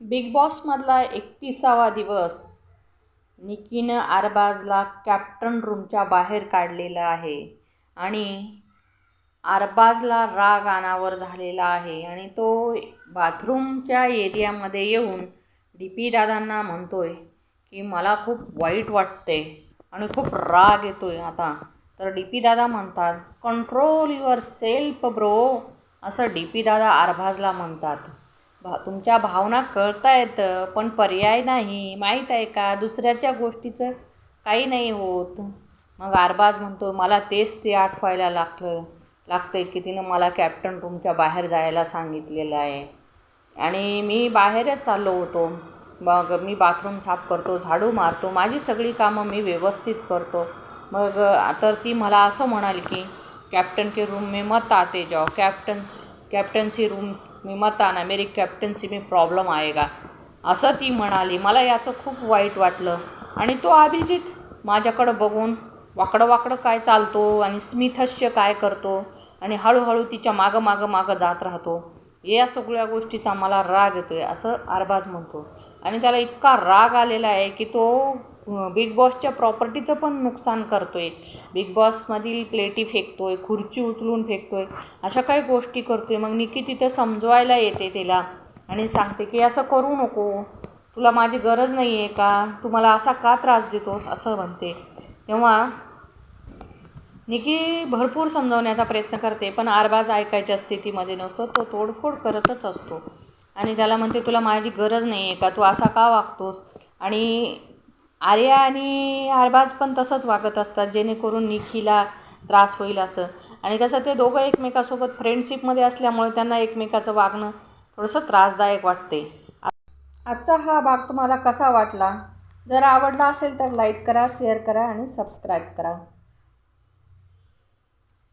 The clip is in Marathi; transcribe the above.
बिग बॉसमधला एकतीसावा दिवस. निकीनं आरबाजला कॅप्टन रूमच्या बाहेर काढलेलं आहे आणि आरबाजला राग अनावर झालेला आहे आणि तो बाथरूमच्या एरियामध्ये येऊन डी पी दादांना म्हणतो आहे की मला खूप वाईट वाटते आणि खूप राग येतो आहे आता. तर डी पी दादा म्हणतात कंट्रोल युअर सेल्फ ब्रो. असं डी पी दादा आरबाजला म्हणतात. भा तुमच्या भावना कळता येतं पण पर्याय नाही. माहीत आहे का? दुसऱ्याच्या गोष्टीचं काही नाही होत. मग आरबाज म्हणतो मला तेच ते आठवायला लागलं. लागतं आहे की तिनं मला कॅप्टन रूमच्या बाहेर जायला सांगितलेलं आहे. आणि मी बाहेरच चाललो होतो. मग मी बाथरूम साफ करतो झाडू मारतो. माझी सगळी कामं मी व्यवस्थित करतो. मग तर ती मला असं म्हणाली की कॅप्टन के रूम में मत आते जाओ कॅप्टन्स कॅप्टन्सी रूम मी मत आना मेरी कॅप्टन्सी में प्रॉब्लेम आएगा असं ती म्हणाली. मला याचं खूप वाईट वाटलं. आणि तो अभिजित माझ्याकडं बघून वाकडं वाकडं काय चालतो आणि स्मिथस्य काय करतो आणि हळूहळू तिच्या मागं मागं मागं जात राहतो. या सगळ्या गोष्टीचा मला राग येतो आहे असं आरबाज म्हणतो. आणि त्याला इतका राग आलेला आहे की तो बिग बॉसच्या प्रॉपर्टीचं पण नुकसान करतो आहे बिग बॉसमधील प्लेटी फेकतो आहे खुर्ची उचलून फेकतो आहे अशा काही गोष्टी करतो आहे मग निकी तिथं समजवायला येते तिला आणि सांगते की असं करू नको. तुला माझी गरज नाही आहे का? तू मला असा का त्रास देतोस? असं म्हणते. तेव्हा निकी भरपूर समजवण्याचा प्रयत्न करते पण आरबाज ऐकायच्या स्थितीमध्ये नसतो. तो तोडफोड करतच असतो. आणि त्याला म्हणते तुला माझी गरज नाही आहे का? तू असा का वागतोस? आणि आर्या आणि आरबाज पण तसंच वागत असतात जेणेकरून निखीला त्रास होईल असं. आणि कसं ते दोघं एकमेकासोबत फ्रेंडशिपमध्ये असल्यामुळे त्यांना एकमेकाचं वागणं थोडंसं त्रासदायक वाटते. आजचा हा भाग तुम्हाला कसा वाटला? जर आवडला असेल तर लाईक करा शेअर करा आणि सबस्क्राईब करा.